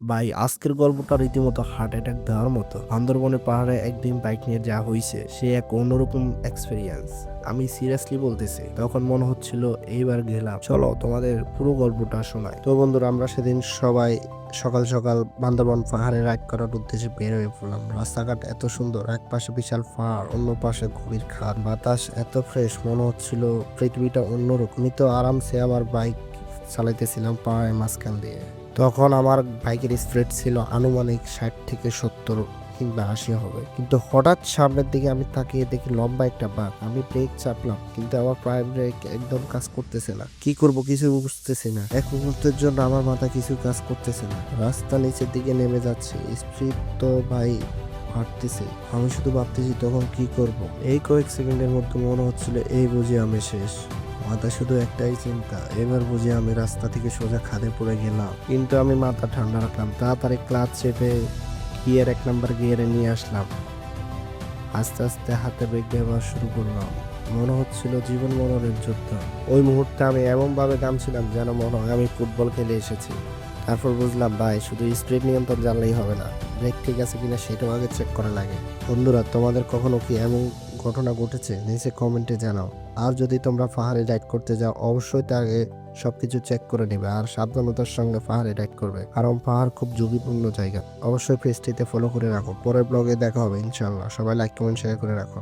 ভাই, আজকের গল্পটা রীতিমতো হার্ট অ্যাটাক দেওয়ার মতো। বান্দরবনের পাহাড়ে একদিন বাইক নিয়ে যা হয়েছে সে এক অন্যরকম এক্সপিরিয়েন্স আমি সিরিয়াসলি বলতেছি, তখন মনে হচ্ছিল এইবার গেলাম। চলো, তোমাদের পুরো গল্পটা শোনাই। তো বন্ধুরা, আমরা সেদিন সবাই সকাল সকাল বান্দরবন পাহাড়ে রাইড করার উদ্দেশ্যে বের হয়ে পড়লাম। রাস্তাঘাট এত সুন্দর, এক পাশে বিশাল পাহাড়, অন্য পাশে গভীর খাদ বাতাস এত ফ্রেশ মনে হচ্ছিল পৃথিবীটা অন্যরকম। আমি তো আরামসে আমার বাইক চালাইতেছিলাম পাহাড়ের মাঝখান দিয়ে। তখন আমার বাইকের স্পিড ছিল আনুমানিক ষাট থেকে সত্তর কিংবা আশি হবে। কিন্তু হঠাৎ সামনের দিকে আমি তাকিয়ে দেখি লম্বা একটা বাঘ। আমি ব্রেক চাপলাম, কিন্তু আমার প্রায় ব্রেক একদম কাজ করতেছে না। কি করব কিছু বুঝতেছি না। এক মুহূর্তের জন্য আমার মাথা কিছু কাজ করতেছে না। রাস্তা নিচের দিকে নেমে যাচ্ছে। স্পিড তো ভাই হাঁটতেছে আমি শুধু ভাবতেছি তখন কি করব। এই কয়েক সেকেন্ডের মধ্যে মনে হচ্ছিল এই বুঝি আমি শেষ। মাথা শুধু একটাই চিন্তা, এবার বুঝে আমি রাস্তা থেকে সোজা খাদে পড়ে গেলাম। কিন্তু আমি মাথা ঠান্ডা রাখলাম, তাড়াতাড়ি ক্লাচ চেপে গিয়ার এক নাম্বার গিয়ারে নিয়ে আসলাম। আস্তে আস্তে হাতে ব্রেক ব্যবহার শুরু করলাম। মনে হচ্ছিল জীবন মরণের যুদ্ধ। ওই মুহূর্তে আমি এমনভাবে কামছিলাম যেন মনে হয় আমি ফুটবল খেলে এসেছি। তারপর বুঝলাম, ভাই, শুধু স্পিড নিয়ন্ত্রণ জানলেই হবে না। ব্রেক ঠিক আছে কিনা সেটাও আগে চেক করা লাগে। বন্ধুরা, তোমাদের কখনো কি এমন ঘটনা ঘটেছে, নিচে কমেন্টে জানাও। আর যদি তোমরা পাহাড়ে রাইড করতে যাও, অবশ্যই তার আগে সবকিছু চেক করে নেবে আর সাবধানতার সঙ্গে পাহাড়ে রাইড করবে। কারণ পাহাড় খুব ঝুঁকিপূর্ণ জায়গা। অবশ্যই পেজটিতে ফলো করে রাখো। পরের ব্লগে দেখা হবে ইনশাল্লাহ সবাই লাইক কমেন্ট শেয়ার করে রাখো।